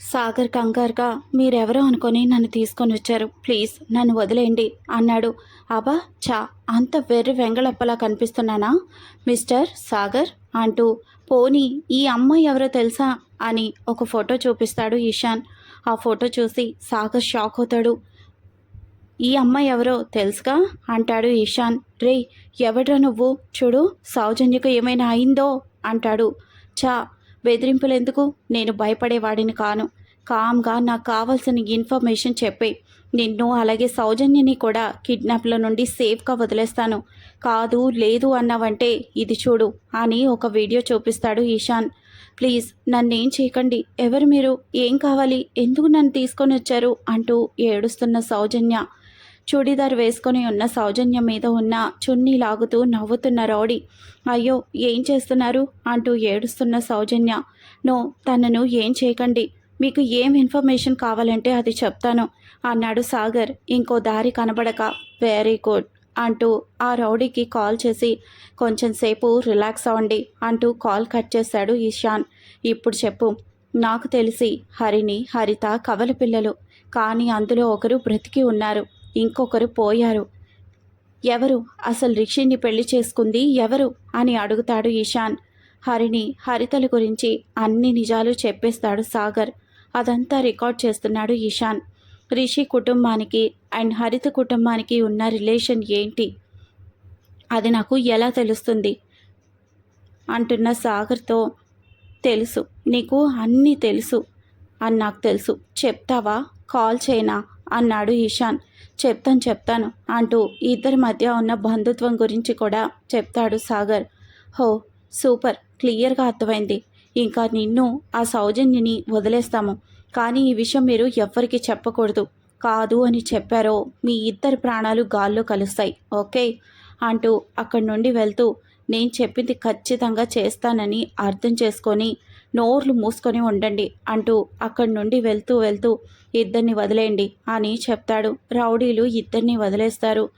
సాగర్ కంగారుగా మీరెవరో అనుకొని నన్ను తీసుకొని వచ్చారు. ప్లీజ్ నన్ను వదిలేయండి అన్నాడు. అబ్బా చా అంత వెర్రి వెంగళప్పలా కనిపిస్తున్నానా? మిస్టర్ సాగర్ అంటూ పోనీ ఈ అమ్మాయి ఎవరో తెలుసా? అని ఒక ఫోటో చూపిస్తాడు ఈశాన్. ఆ ఫోటో చూసి సాగర్ షాక్ అవుతాడు. ఈ అమ్మాయి ఎవరో తెలుసుగా? అంటాడు ఈశాన్. రే ఎవడ్రా నువ్వు? చూడు సౌజన్యకు ఏమైనా అయిందో? అంటాడు. చా బెదిరింపులు ఎందుకు నేను భయపడేవాడిని కాను. కామ్గా నాకు కావాల్సిన ఇన్ఫర్మేషన్ చెప్పే నిన్ను అలాగే సౌజన్యని కూడా కిడ్నాప్ల నుండి సేఫ్గా వదిలేస్తాను. కాదు లేదు అన్నావంటే ఇది చూడు అని ఒక వీడియో చూపిస్తాడు ఈశాన్. ప్లీజ్ నన్నేం చేయకండి. ఎవరు మీరు? ఏం కావాలి? ఎందుకు నన్ను తీసుకొని వచ్చారు? అంటూ ఏడుస్తున్న సౌజన్య. చూడీదార్ వేసుకొని ఉన్న సౌజన్య మీద ఉన్న చున్నీ లాగుతూ నవ్వుతున్న రౌడీ అయ్యో ఏం చేస్తున్నారు? అంటూ ఏడుస్తున్న సౌజన్య నో తనను ఏం చేయకండి. మీకు ఏం ఇన్ఫర్మేషన్ కావాలంటే అది చెప్తాను అన్నాడు సాగర్. ఇంకో దారి కనబడక. వెరీ గుడ్ అంటూ ఆ రౌడీకి కాల్ చేసి కొంచెం సేపు రిలాక్స్ అవ్వండి అంటూ కాల్ కట్ చేశాడు ఈశాన్. ఇప్పుడు చెప్పు నాకు తెలిసి హరిని హరిత కవల పిల్లలు కానీ అందులో ఒకరు బ్రతికి ఉన్నారు. ఇంకొకరు పోయారు. ఎవరు? అసలు రిషిని పెళ్ళి చేసుకుంది ఎవరు? అని అడుగుతాడు ఈశాన్. హరిని హరితల గురించి అన్ని నిజాలు చెప్పేస్తాడు సాగర్. అదంతా రికార్డ్ చేస్తున్నాడు ఈశాన్. రిషి కుటుంబానికి అండ్ హరిత కుటుంబానికి ఉన్న రిలేషన్ ఏంటి? అది నాకు ఎలా తెలుస్తుంది? అంటున్న సాగర్తో తెలుసు. నీకు అన్నీ తెలుసు. అని నాకు తెలుసు. చెప్తావా? కాల్ చేయనా? అన్నాడు ఈశాన్. చెప్తాను చెప్తాను అంటూ ఇద్దరి మధ్య ఉన్న బంధుత్వం గురించి కూడా చెప్తాడు సాగర్. హో సూపర్ క్లియర్గా అర్థమైంది. ఇంకా నిన్ను ఆ సౌజన్యని వదిలేస్తాము. కానీ ఈ విషయం మీరు ఎవ్వరికీ చెప్పకూడదు. కాదు అని చెప్పారో మీ ఇద్దరి ప్రాణాలు గాల్లో కలుస్తాయి ఓకే? అంటూ అక్కడి నుండి వెళ్తూ నేను చెప్పింది ఖచ్చితంగా చేస్తానని అర్థం చేసుకొని నోర్లు మూసుకొని ఉండండి అంటూ అక్కడి నుండి వెళ్తూ వెళ్తూ ఇద్దరిని వదిలేయండి అని చెప్తాడు. రౌడీలు ఇద్దరిని వదిలేస్తారు.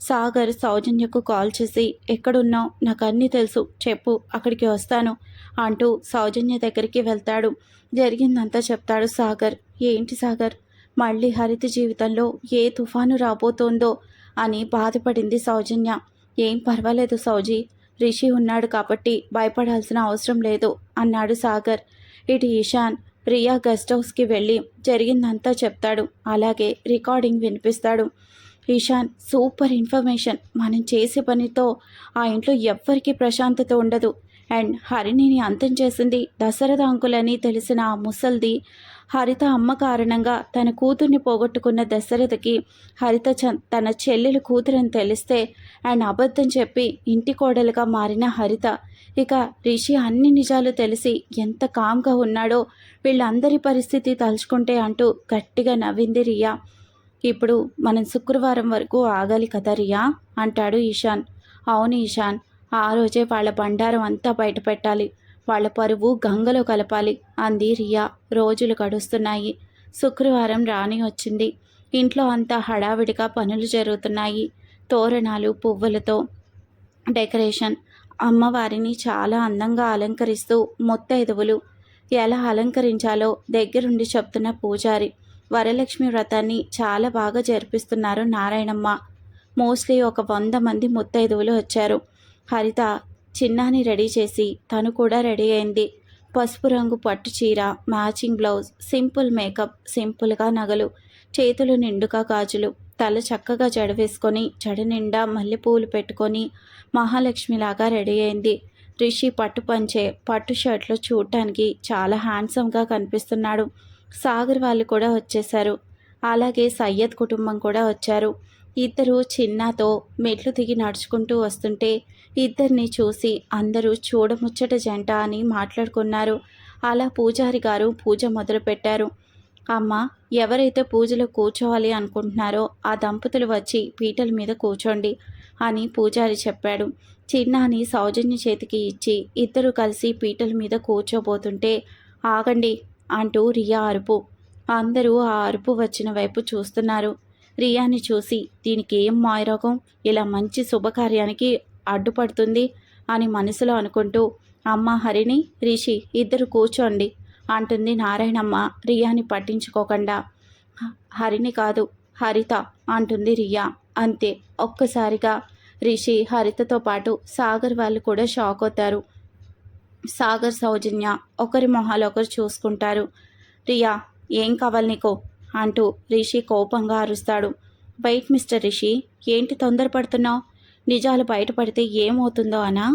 సాగర్ సౌజన్యకు కాల్ చేసి ఎక్కడున్నావు? నాకు అన్నీ తెలుసు. చెప్పు అక్కడికి వస్తాను అంటూ సౌజన్య దగ్గరికి వెళ్తాడు. జరిగిందంతా చెప్తాడు సాగర్. ఏంటి సాగర్? మళ్ళీ హరిత జీవితంలో ఏ తుఫాను రాబోతోందో అని బాధపడింది సౌజన్య. ఏం పర్వాలేదు సౌజీ. రిషి ఉన్నాడు కాబట్టి భయపడాల్సిన అవసరం లేదు అన్నాడు సాగర్. ఇటు ఇషాన్ ప్రియా గెస్ట్ హౌస్కి వెళ్ళి జరిగిందంతా చెప్తాడు. అలాగే రికార్డింగ్ వినిపిస్తాడు. Ishan super information. మనం చేసే పనితో ఆ ఇంట్లో ఎవ్వరికీ ప్రశాంతత ఉండదు. అండ్ హరిణిని అంతం చేసింది దశరథ అంకులని తెలిసిన ఆ ముసల్ది హరిత అమ్మ కారణంగా తన కూతుర్ని పోగొట్టుకున్న దశరథకి హరిత తన చెల్లెలు కూతురని తెలిస్తే అండ్ అబద్ధం చెప్పి ఇంటి కోడలుగా మారిన హరిత ఇక రిషి అన్ని నిజాలు తెలిసి ఎంత కామ్గా ఉన్నాడో వీళ్ళందరి పరిస్థితి తలుచుకుంటే అంటూ గట్టిగా నవ్వింది రియా. ఇప్పుడు మనం శుక్రవారం వరకు ఆగాలి కదా రియా? అంటాడు ఈశాన్. అవును ఈశాన్. ఆ రోజే వాళ్ళ బండారం అంతా బయట పెట్టాలి వాళ్ళ పరువు గంగలో కలపాలి అంది రియా. రోజులు గడుస్తున్నాయి. శుక్రవారం రాని వచ్చింది. ఇంట్లో అంతా హడావిడిగా పనులు జరుగుతున్నాయి. తోరణాలు పువ్వులతో డెకరేషన్. అమ్మవారిని చాలా అందంగా అలంకరిస్తూ ముత్తైదువులు ఎలా అలంకరించాలో దగ్గరుండి చెప్తున్న పూజారి. వరలక్ష్మి వ్రతాన్ని చాలా బాగా జరిపిస్తున్నారు నారాయణమ్మ. మోస్ట్లీ ఒక వంద మంది ముత్తైదువులు వచ్చారు. హరిత చిన్నాని రెడీ చేసి తను కూడా రెడీ అయింది. పసుపు రంగు పట్టు చీర మ్యాచింగ్ బ్లౌజ్ సింపుల్ మేకప్ సింపుల్గా నగలు చేతులు నిండుగా గాజులు తల చక్కగా జడ వేసుకొని జడ నిండా మల్లెపూలు పెట్టుకొని మహాలక్ష్మిలాగా రెడీ అయింది. రిషి పట్టు పంచే పట్టు షర్ట్లో చూడటానికి చాలా హ్యాండ్సమ్గా కనిపిస్తున్నాడు. సాగర్ వాళ్ళు కూడా వచ్చేశారు. అలాగే సయ్యద్ కుటుంబం కూడా వచ్చారు. ఇద్దరు చిన్నతో మెట్లు దిగి నడుచుకుంటూ వస్తుంటే ఇద్దరిని చూసి అందరూ చూడముచ్చట జంట అని మాట్లాడుకున్నారు. అలా పూజారి గారు పూజ మొదలుపెట్టారు. అమ్మ ఎవరైతే పూజలో కూర్చోవాలి అనుకుంటున్నారో ఆ దంపతులు వచ్చి పీటల మీద కూర్చోండి అని పూజారి చెప్పాడు. చిన్నాని సౌజన్య చేతికి ఇచ్చి ఇద్దరు కలిసి పీటల మీద కూర్చోబోతుంటే ఆగండి అంటూ రియా అరుపు. అందరూ ఆ అరుపు వచ్చిన వైపు చూస్తున్నారు. రియాని చూసి దీనికి ఏం మాయరోగం? ఇలా మంచి శుభకార్యానికి అడ్డుపడుతుంది అని మనసులో అనుకుంటూ అమ్మ హరిణి రిషి ఇద్దరు కూర్చోండి అంటుంది నారాయణమ్మ రియాని పట్టించుకోకుండా. హరిణి కాదు హరిత అంటుంది రియా. అంతే ఒక్కసారిగా రిషి హరితతో పాటు సాగర్ వాళ్ళు కూడా షాక్ అవుతారు. సాగర్ సౌజన్య ఒకరి మొహాలు ఒకరు చూసుకుంటారు. రియా ఏం కావాలి నీకో? అంటూ రిషి కోపంగా అరుస్తాడు. వెయిట్ మిస్టర్ రిషి ఏంటి తొందరపడుతున్నావు? నిజాలు బయటపడితే ఏమవుతుందో అనా?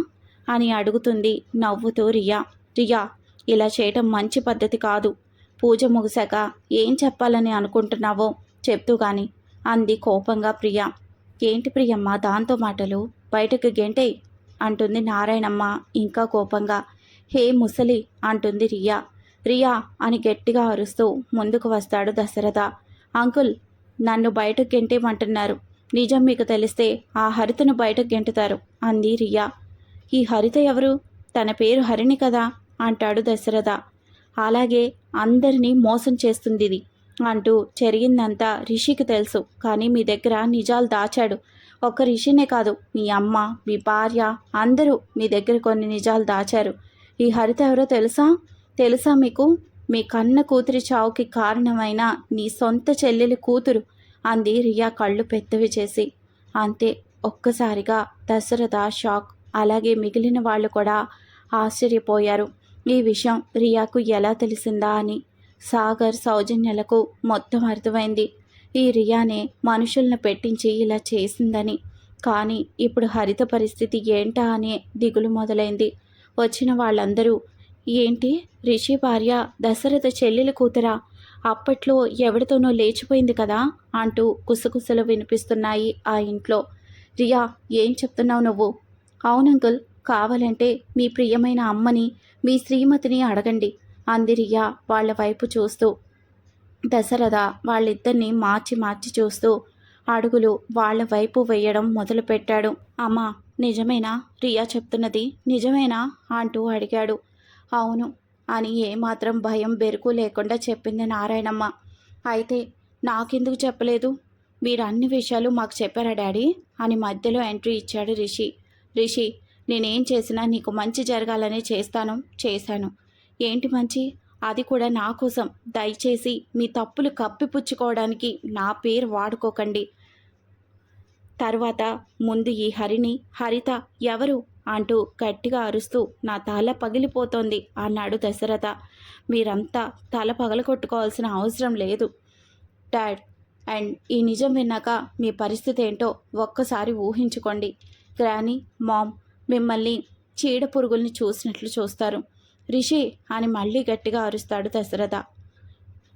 అని అడుగుతుంది నవ్వుతూ రియా. రియా ఇలా చేయటం మంచి పద్ధతి కాదు. పూజ ముగిశాక ఏం చెప్పాలని అనుకుంటున్నావో చెప్తూ గాని అంది కోపంగా ప్రియా. ఏంటి ప్రియమ్మ దాంతో మాటలు? బయటకు గెంటే అంటుంది నారాయణమ్మ ఇంకా కోపంగా. హే ముసలి అంటుంది రియా. రియా అని గట్టిగా అరుస్తూ ముందుకు వస్తాడు దశరథ. అంకుల్ నన్ను బయటకు గెంటేమంటున్నారు నిజం మీకు తెలిస్తే ఆ హరితను బయటకు గెంటుతారు అంది రియా. ఈ హరిత ఎవరు? తన పేరు హరిణి కదా అంటాడు దశరథ. అలాగే అందరినీ మోసం చేస్తుంది ఇది అంటూ జరిగిందంతా రిషికి తెలుసు కానీ మీ దగ్గర నిజాలు దాచాడు. ఒక్క రిషినే కాదు మీ అమ్మ మీ భార్య అందరూ మీ దగ్గర కొన్ని నిజాలు దాచారు. ఈ హరిత ఎవరో తెలుసా? తెలుసా మీకు? మీ కన్న కూతురి చావుకి కారణమైన నీ సొంత చెల్లెలి కూతురు అంది రియా కళ్ళు పెద్దవి చేసి. అంతే ఒక్కసారిగా దశరథ షాక్. అలాగే మిగిలిన వాళ్ళు కూడా ఆశ్చర్యపోయారు. ఈ విషయం రియాకు ఎలా తెలిసిందా అని. సాగర్ సౌజన్యలకు మొత్తం అర్థమైంది. ఈ రియానే మనుషులను పెట్టించి ఇలా చేసిందని. కానీ ఇప్పుడు హరిత పరిస్థితి ఏంటా అనే దిగులు మొదలైంది. వచ్చిన వాళ్ళందరూ ఏంటి రిషి భార్య దశరథ చెల్లెలు కూతురా? అప్పట్లో ఎవరితోనో లేచిపోయింది కదా అంటూ కుసకుసలు వినిపిస్తున్నాయి ఆ ఇంట్లో. రియా ఏం చెప్తున్నావు నువ్వు? అవునంకుల్ కావాలంటే మీ ప్రియమైన అమ్మని మీ శ్రీమతిని అడగండి అంది రియా వాళ్ళ వైపు చూస్తూ. దశరథ వాళ్ళిద్దరిని మార్చి మార్చి చూస్తూ అడుగులు వాళ్ళ వైపు వేయడం మొదలుపెట్టాడు. అమ్మా నిజమేనా? రియా చెప్తున్నది నిజమేనా? అంటూ అడిగాడు. అవును అని ఏమాత్రం భయం బెరుకు లేకుండా చెప్పింది నారాయణమ్మ. అయితే నాకెందుకు చెప్పలేదు? మీరు అన్ని విషయాలు మాకు చెప్పారా డాడీ? అని మధ్యలో ఎంట్రీ ఇచ్చాడు రిషి. రిషి నేనేం చేసినా నీకు మంచి జరగాలనే చేస్తాను చేశాను. ఏంటి మంచి? అది కూడా నా కోసం. దయచేసి మీ తప్పులు కప్పిపుచ్చుకోవడానికి నా పేరు వాడుకోకండి. తర్వాత ముందు ఈ హరిని హరిత ఎవరు? అంటూ గట్టిగా అరుస్తూ నా తల పగిలిపోతోంది అన్నాడు దశరథ. మీరంతా తల పగలగొట్టుకోవాల్సిన అవసరం లేదు. డాడ్ అండ్ ఈ నిజం విన్నాక మీ పరిస్థితి ఏంటో ఒక్కసారి ఊహించుకోండి. గ్రానీ మామ్ మిమ్మల్ని చీడ పురుగుల్ని చూసినట్లు చూస్తారు. రిషి అని మళ్ళీ గట్టిగా అరుస్తాడు దశరథ.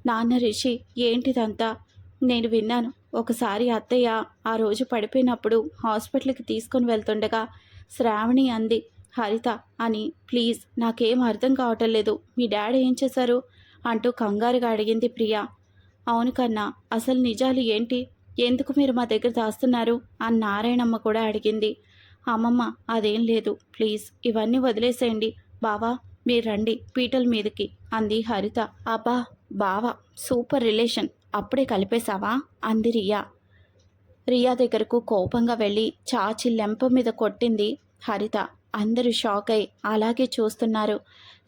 నాన్న రిషి ఏంటిదంతా? నేను విన్నాను. ఒకసారి అత్తయ్య ఆ రోజు పడిపోయినప్పుడు హాస్పిటల్కి తీసుకొని వెళ్తుండగా శ్రావణి అంది. హరిత అని ప్లీజ్ నాకేం అర్థం కావటం లేదు. మీ డాడీ ఏం చేశారు? అంటూ కంగారుగా అడిగింది ప్రియా. అవును కన్నా అసలు నిజాలు ఏంటి? ఎందుకు మీరు మా దగ్గర దాస్తున్నారు? అని నారాయణమ్మ కూడా అడిగింది. అమ్మమ్మ అదేం లేదు. ప్లీజ్ ఇవన్నీ వదిలేసేయండి. బావా మీరు రండి పీటల మీదకి అంది హరిత. అబ్బా బావా సూపర్ రిలేషన్. అప్పుడే కలిపేశావా? అంది రియా. రియా దగ్గరకు కోపంగా వెళ్ళి చాచి లెంప మీద కొట్టింది హరిత. అందరూ షాక్ అయి అలాగే చూస్తున్నారు.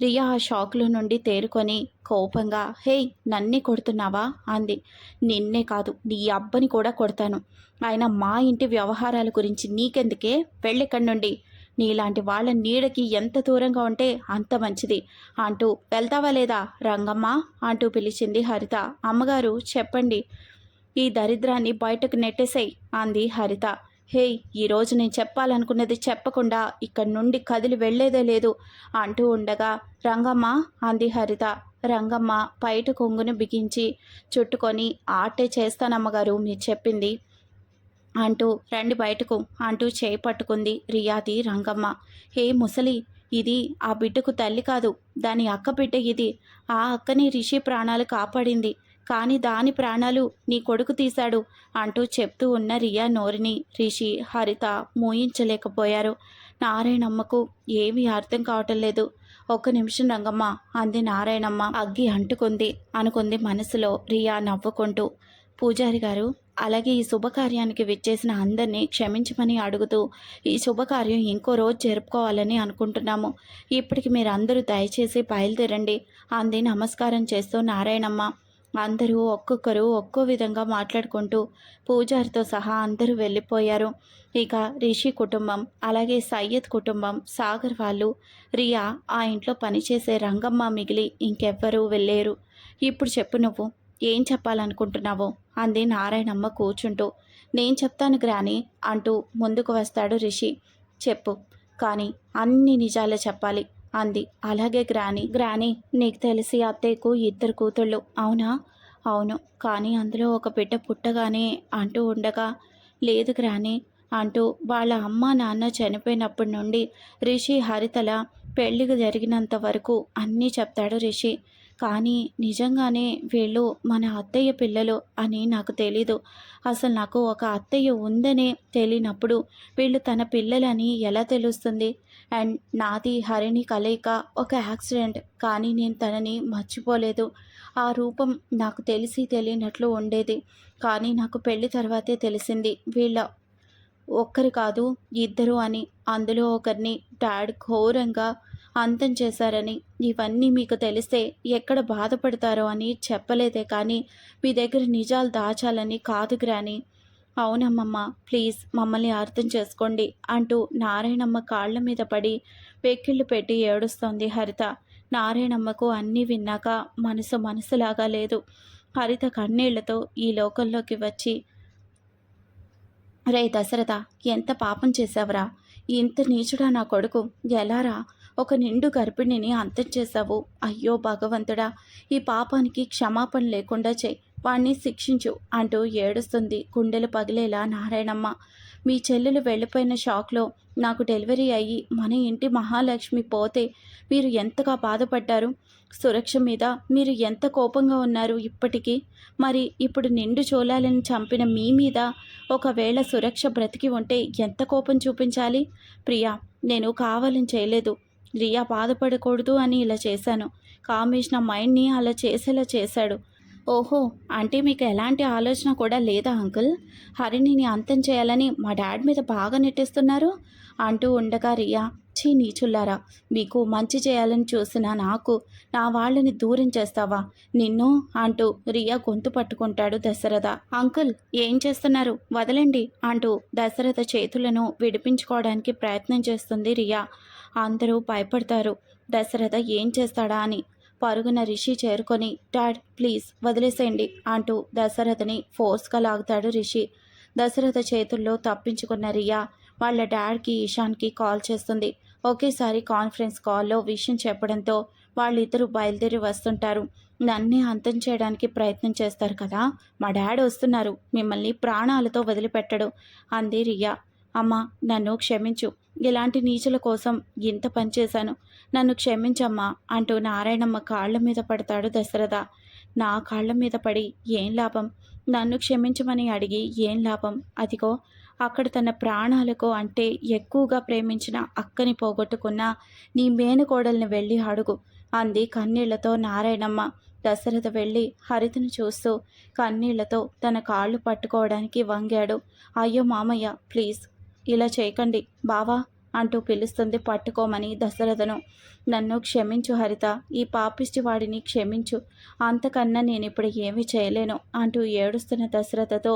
రియా ఆ షాక్లో నుండి తేరుకొని కోపంగా హే నన్నే కొడుతున్నావా? అంది. నిన్నే కాదు నీ అబ్బని కూడా కొడతాను. ఆయన మా ఇంటి వ్యవహారాల గురించి నీకెందుకే? వెళ్ళెక్కడి నుండి. నీలాంటి వాళ్ళ నీడకి ఎంత దూరంగా ఉంటే అంత మంచిది. అంటూ వెళ్తావా లేదా రంగమ్మ? అంటూ పిలిచింది హరిత. అమ్మగారు చెప్పండి. ఈ దరిద్రాన్ని బయటకు నెట్టేసేయ్ అంది హరిత. హే ఈరోజు నేను చెప్పాలనుకున్నది చెప్పకుండా ఇక్కడి నుండి కదిలి వెళ్ళేదే లేదు అంటూ ఉండగా రంగమ్మ అంది హరిత. రంగమ్మ బయట కొంగును బిగించి చుట్టుకొని ఆటే చేస్తానమ్మగారు మీరు చెప్పింది అంటూ రండి బయటకు అంటూ చేయి పట్టుకుంది రియాది రంగమ్మ. హే ముసలి ఇది ఆ బిడ్డకు తల్లి కాదు దాని అక్క బిడ్డ ఇది. ఆ అక్కని రిషి ప్రాణాలు కాపాడింది. కానీ దాని ప్రాణాలు నీ కొడుకు తీశాడు అంటూ చెప్తూ ఉన్న రియా నోరిని. రిషి హరిత మూయించలేకపోయారు. నారాయణమ్మకు ఏమీ అర్థం కావటం లేదు. ఒక్క నిమిషం రంగమ్మ అంది నారాయణమ్మ. అగ్గి అంటుకుంది అనుకుంది మనసులో రియా నవ్వుకుంటూ. పూజారి గారు అలాగే ఈ శుభకార్యానికి విచ్చేసిన అందరినీ క్షమించమని అడుగుతూ ఈ శుభకార్యం ఇంకో రోజు జరుపుకోవాలని అనుకుంటున్నాము. ఇప్పటికి మీరందరూ దయచేసి బయలుదేరండి అంది నమస్కారం చేస్తూ నారాయణమ్మ. అందరూ ఒక్కొక్కరు ఒక్కో విధంగా మాట్లాడుకుంటూ పూజారితో సహా అందరూ వెళ్ళిపోయారు. ఇక రిషి కుటుంబం అలాగే సయ్యద్ కుటుంబం సాగర్ వాళ్ళు రియా ఆ ఇంట్లో పనిచేసే రంగమ్మ మిగిలి ఇంకెవ్వరూ వెళ్ళేరు ఇప్పుడు చెప్పు నువ్వు ఏం చెప్పాలనుకుంటున్నావో? అంది నారాయణమ్మ కూర్చుంటూ నేను చెప్తాను గ్రాని అంటూ ముందుకు వస్తాడు రిషి. చెప్పు కానీ అన్ని నిజాలే చెప్పాలి. అంది. అలాగే గ్రాని గ్రాని నీకు తెలిసి అత్తయ్యకు ఇద్దరు కూతుళ్ళు. అవునా? అవును. కానీ అందులో ఒక బిడ్డ పుట్టగానే అంటూ ఉండగా లేదు గ్రాని అంటూ వాళ్ళ అమ్మ నాన్న చనిపోయినప్పటి నుండి రిషి హరితల పెళ్ళికి జరిగినంత వరకు అన్నీ చెప్తాడు రిషి. కానీ నిజంగానే వీళ్ళు మన అత్తయ్య పిల్లలు అని నాకు తెలీదు. అసలు నాకు ఒక అత్తయ్య ఉందనే తెలియనప్పుడు వీళ్ళు తన పిల్లలని ఎలా తెలుస్తుంది? అండ్ నాది హరిణి కలయిక ఒక యాక్సిడెంట్ కానీ నేను తనని మర్చిపోలేదు. ఆ రూపం నాకు తెలిసి తెలియనట్లు ఉండేది. కానీ నాకు పెళ్ళి తర్వాతే తెలిసింది. వీళ్ళ ఒక్కరు కాదు ఇద్దరు అని. అందులో ఒకరిని డాడ్ ఘోరంగా అంతం చేశారని. ఇవన్నీ మీకు తెలిస్తే ఎక్కడ బాధపడతారో అని చెప్పలేదే కానీ మీ దగ్గర నిజాలు దాచాలని కాదు గ్రాని. అవునమ్మమ్మ ప్లీజ్ మమ్మల్ని అర్థం చేసుకోండి అంటూ నారాయణమ్మ కాళ్ళ మీద పడి పెక్కిళ్ళు పెట్టి ఏడుస్తోంది హరిత. నారాయణమ్మకు అన్నీ విన్నాక మనసు మనసులాగా లేదు. హరిత కన్నీళ్ళతో ఈ లోకంలోకి వచ్చి రే దశరథ ఎంత పాపం చేశావురా? ఇంత నీచుడా నా కొడుకు? ఎలారా ఒక నిండు గర్భిణిని అంతం చేశావు. అయ్యో భగవంతుడా ఈ పాపానికి క్షమాపణ లేకుండా చేయి. వాణ్ణి శిక్షించు అంటూ ఏడుస్తుంది గుండెలు పగిలేలా నారాయణమ్మ. మీ చెల్లెలు వెళ్ళిపోయిన షాక్లో నాకు డెలివరీ అయ్యి మన ఇంటి మహాలక్ష్మి పోతే మీరు ఎంతగా బాధపడ్డారు? సురక్ష మీద మీరు ఎంత కోపంగా ఉన్నారు ఇప్పటికీ? మరి ఇప్పుడు నిండు చోళాలను చంపిన మీ మీద ఒకవేళ సురక్ష బ్రతికి ఉంటే ఎంత కోపం చూపించాలి? ప్రియా నేను కావాలని చేయలేదు. రియా బాధపడకూడదు అని ఇలా చేశాను. కామేష్ నా మైండ్ని అలా చేసేలా చేశాడు. ఓహో అంటే మీకు ఎలాంటి ఆలోచన కూడా లేదా అంకుల్? హరిణిని అంతం చేయాలని మా డాడ్ మీద బాగా నెట్టేస్తున్నారు? అంటూ ఉండగా రియా చీ నీచుల్లారా మీకు మంచి చేయాలని చూసిన నాకు నా వాళ్ళని దూరం చేస్తావా? నిన్ను అంటూ రియా గొంతు పట్టుకుంటాడు దశరథ. అంకుల్ ఏం చేస్తున్నారు? వదలండి అంటూ దశరథ చేతులను విడిపించుకోవడానికి ప్రయత్నం చేస్తుంది రియా. అందరూ భయపడతారు. దశరథ ఏం చేస్తాడా అని. పరుగున రిషి చేరుకొని డాడ్ ప్లీజ్ వదిలేసేయండి అంటూ దశరథని ఫోర్స్గా లాగుతాడు రిషి. దశరథ చేతుల్లో తప్పించుకున్న రియా వాళ్ళ డాడ్కి ఇషాన్కి కాల్ చేస్తుంది. ఒకేసారి కాన్ఫరెన్స్ కాల్లో విషయం చెప్పడంతో వాళ్ళిద్దరూ బయలుదేరి వస్తుంటారు. నన్నే అంతం చేయడానికి ప్రయత్నం చేస్తారు కదా మా డాడ్ వస్తున్నారు. మిమ్మల్ని ప్రాణాలతో వదిలిపెట్టడు అంది రియా. అమ్మా నన్ను క్షమించు. ఇలాంటి నీచుల కోసం ఇంత పనిచేశాను నన్ను క్షమించమ్మా అంటూ నారాయణమ్మ కాళ్ళ మీద పడతాడు దశరథ. నా కాళ్ళ మీద పడి ఏం లాభం? నన్ను క్షమించమని అడిగి ఏం లాభం? అదిగో అక్కడ తన ప్రాణాలకు అంటే ఎక్కువగా ప్రేమించిన అక్కని పోగొట్టుకున్న నీ మేనకోడల్ని వెళ్ళి అడుగు అంది కన్నీళ్ళతో నారాయణమ్మ. దశరథ వెళ్ళి హరితను చూస్తూ కన్నీళ్ళతో తన కాళ్ళు పట్టుకోవడానికి వంగాడు. అయ్యో మామయ్య ప్లీజ్. ఇలా చేయకండి. బావా అంటూ పిలుస్తుంది పట్టుకోమని దశరథను. నన్ను క్షమించు హరిత ఈ పాపిష్టి వాడిని క్షమించు. అంతకన్నా నేను ఇప్పుడు ఏమీ చేయలేను అంటూ ఏడుస్తున్న దశరథతో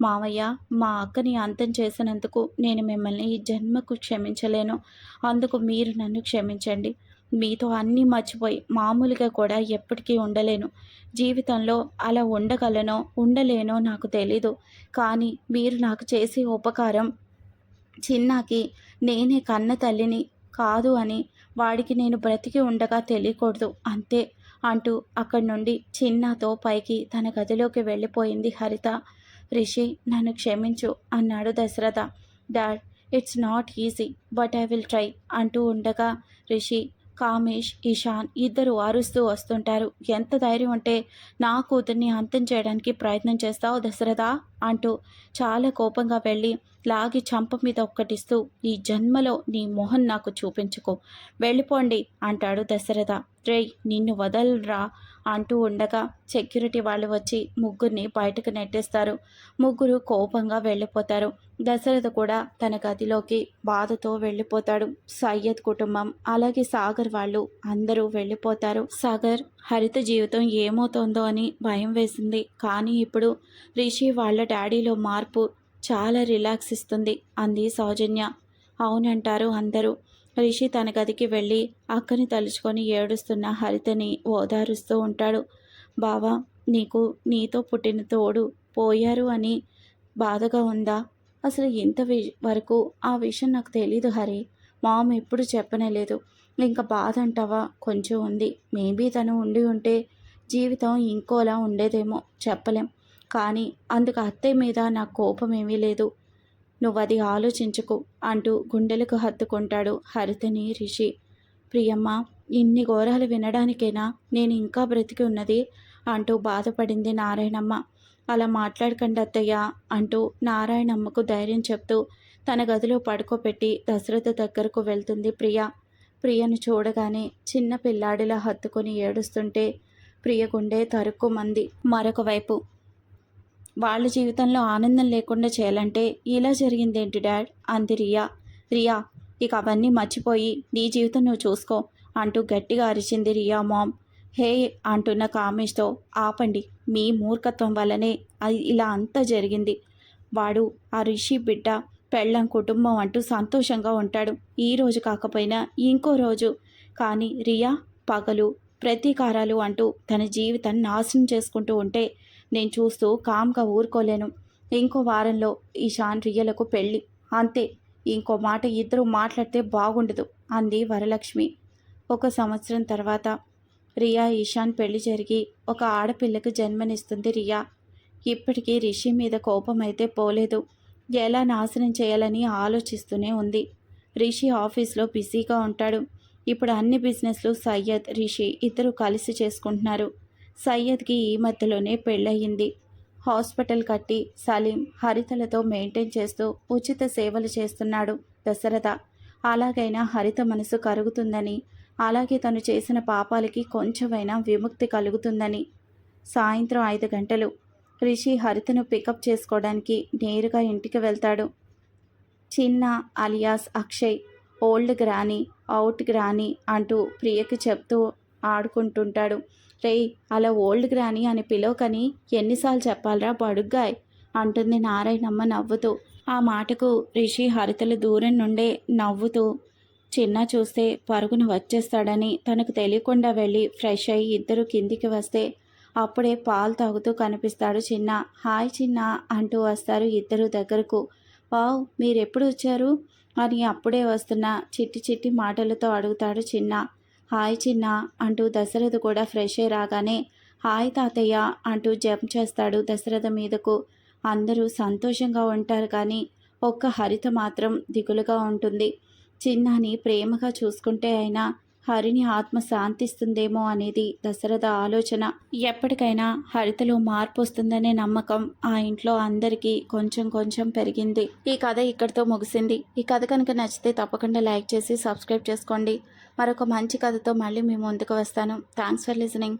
మావయ్య మా అక్కని అంతం చేసినందుకు నేను మిమ్మల్ని ఈ జన్మకు క్షమించలేను. అందుకు మీరు నన్ను క్షమించండి. మీతో అన్నీ మర్చిపోయి మామూలుగా కూడా ఎప్పటికీ ఉండలేను. జీవితంలో అలా ఉండగలనో ఉండలేనో నాకు తెలీదు. కానీ మీరు నాకు చేసే ఉపకారం చిన్నాకి నేనే కన్న తల్లిని కాదు అని వాడికి నేను బ్రతికి ఉండగా తెలియకూడదు అంతే అంటూ అక్కడి నుండి చిన్నతో పైకి తన గదిలోకి వెళ్ళిపోయింది హరిత. రిషి నన్ను క్షమించు అన్నాడు Dasharatha. Dad it's not easy but I will try అంటూ ఉండగా రిషి కామేష్ ఇషాన్ ఇద్దరు అరుస్తూ వస్తుంటారు. ఎంత ధైర్యం ఉంటే నా కూతుర్ని అంతం చేయడానికి ప్రయత్నం చేస్తావు దశరథ? అంటూ చాలా కోపంగా వెళ్ళి లాగి చంప మీద ఒక్కటిస్తూ ఈ జన్మలో నీ మొహం నాకు చూపించుకో. వెళ్ళిపోండి అంటాడు దశరథ. రేయ్ నిన్ను వదలరా అంటూ ఉండగా సెక్యూరిటీ వాళ్ళు వచ్చి ముగ్గురిని బయటకు నెట్టేస్తారు. ముగ్గురు కోపంగా వెళ్ళిపోతారు. దశరథ కూడా తన గదిలోకి బాధతో వెళ్ళిపోతాడు. సయ్యద్ కుటుంబం అలాగే సాగర్ వాళ్ళు అందరూ వెళ్ళిపోతారు. సాగర్ హరిత జీవితం ఏమవుతోందో అని భయం వేసింది. కానీ ఇప్పుడు రిషి వాళ్ళ డాడీలో మార్పు చాలా రిలాక్స్ ఇస్తుంది అంది సౌజన్య. అవునంటారు అందరూ. రిషి తన గదికి వెళ్ళి అక్కని తలుచుకొని ఏడుస్తున్న హరితని ఓదారుస్తూ ఉంటాడు. బావా నీకు నీతో పుట్టిన తోడు పోయారు అని బాధగా ఉందా? అసలు ఇంత వి వరకు ఆ విషయం నాకు తెలీదు హరి. మామ ఎప్పుడు చెప్పనేలేదు. ఇంకా బాధ అంటావా కొంచెం ఉంది. మేబీ తను ఉండి ఉంటే జీవితం ఇంకోలా ఉండేదేమో చెప్పలేం. కానీ అందుకు అత్తయ్య మీద నాకు కోపం ఏమీ లేదు. నువ్వు అది ఆలోచించుకు అంటూ గుండెలకు హత్తుకుంటాడు హరితని రిషి. ప్రియమ్మ ఇన్ని ఘోరాలు వినడానికైనా నేను ఇంకా బ్రతికి ఉన్నది? అంటూ బాధపడింది నారాయణమ్మ. అలా మాట్లాడకండి అత్తయ్య అంటూ నారాయణమ్మకు ధైర్యం చెప్తూ తన గదిలో పడుకోబెట్టి దశరథ దగ్గరకు వెళ్తుంది ప్రియ. ప్రియను చూడగానే చిన్న పిల్లాడిలా హత్తుకొని ఏడుస్తుంటే ప్రియ గుండె తరుక్కుమంది. మరొక వైపు వాళ్ళ జీవితంలో ఆనందం లేకుండా చేయాలంటే ఇలా జరిగిందేంటి డాడ్? అంది రియా. రియా ఇక అవన్నీ మర్చిపోయి నీ జీవితం నువ్వు చూసుకో అంటూ గట్టిగా అరిచింది రియా మామ్. హే అంటున్న కామేష్తో ఆపండి మీ మూర్ఖత్వం వల్లనే అది ఇలా అంతా జరిగింది. వాడు ఆ రిషి బిడ్డ పెళ్ళం కుటుంబం అంటూ సంతోషంగా ఉంటాడు. ఈ రోజు కాకపోయినా ఇంకో రోజు. కానీ రియా పగలు ప్రతీకారాలు అంటూ తన జీవితాన్ని నాశనం చేసుకుంటూ ఉంటే నేను చూస్తూ కామ్గా ఊరుకోలేను. ఇంకో వారంలో ఈశాన్ రియలకు పెళ్ళి. అంతే ఇంకో మాట ఇద్దరు మాట్లాడితే బాగుండదు అంది వరలక్ష్మి. ఒక సంవత్సరం తర్వాత రియా ఈశాన్ పెళ్ళి జరిగి ఒక ఆడపిల్లకు జన్మనిస్తుంది రియా. ఇప్పటికీ రిషి మీద కోపం అయితే పోలేదు. ఎలా నాశనం చేయాలని ఆలోచిస్తూనే ఉంది. రిషి ఆఫీస్లో బిజీగా ఉంటాడు. ఇప్పుడు అన్ని బిజినెస్లు సయ్యద్ రిషి ఇద్దరు కలిసి చేసుకుంటున్నారు. సయ్యద్కి ఈ మధ్యలోనే పెళ్ళయింది. హాస్పిటల్ కట్టి సలీం హరితలతో మెయింటైన్ చేస్తూ ఉచిత సేవలు చేస్తున్నాడు దశరథ. అలాగైనా హరిత మనసు కరుగుతుందని అలాగే తను చేసిన పాపాలకి కొంచెమైనా విముక్తి కలుగుతుందని. సాయంత్రం ఐదు గంటలు రిషి హరితను పికప్ చేసుకోవడానికి నేరుగా ఇంటికి వెళ్తాడు. చిన్న alias Akshay old granny out granny అంటూ ప్రియకి చెప్తూ ఆడుకుంటుంటాడు. రేయ్ అలా ఓల్డ్ గ్రాని అని పిలవకని ఎన్నిసార్లు చెప్పాలరా బడుగ్గాయ్? అంటుంది నారాయణమ్మ నవ్వుతూ. ఆ మాటకు రిషి హరితలు దూరం నుండే నవ్వుతూ చిన్న చూస్తే పరుగున వచ్చేస్తాడని తనకు తెలియకుండా వెళ్ళి ఫ్రెష్ అయ్యి ఇద్దరు కిందికి వస్తే అప్పుడే పాలు తాగుతూ కనిపిస్తాడు చిన్న. హాయ్ చిన్న అంటూ వస్తారు ఇద్దరు దగ్గరకు. వావ్ మీరెప్పుడు వచ్చారు? అని అప్పుడే వస్తున్న చిట్టి చిట్టి మాటలతో అడుగుతాడు చిన్న. హాయ్ చిన్న అంటూ దశరథ కూడా ఫ్రెష్ అయి రాగానే హాయ్ తాతయ్య అంటూ జంప్ చేస్తాడు దశరథ మీదకు. అందరూ సంతోషంగా ఉంటారు కానీ ఒక్క హరిత మాత్రం దిగులుగా ఉంటుంది. చిన్నాని ప్రేమగా చూసుకుంటే అయినా హరిని ఆత్మ శాంతిస్తుందేమో అనేది దశరథ ఆలోచన. ఎప్పటికైనా హరితలో మార్పు వస్తుందనే నమ్మకం ఆ ఇంట్లో అందరికీ కొంచెం కొంచెం పెరిగింది. ఈ కథ ఇక్కడితో ముగిసింది. ఈ కథ కనుక నచ్చితే తప్పకుండా లైక్ చేసి సబ్స్క్రైబ్ చేసుకోండి. మరొక మంచి కథతో మళ్ళీ మీ ముందుకు వస్తాను. Thanks for listening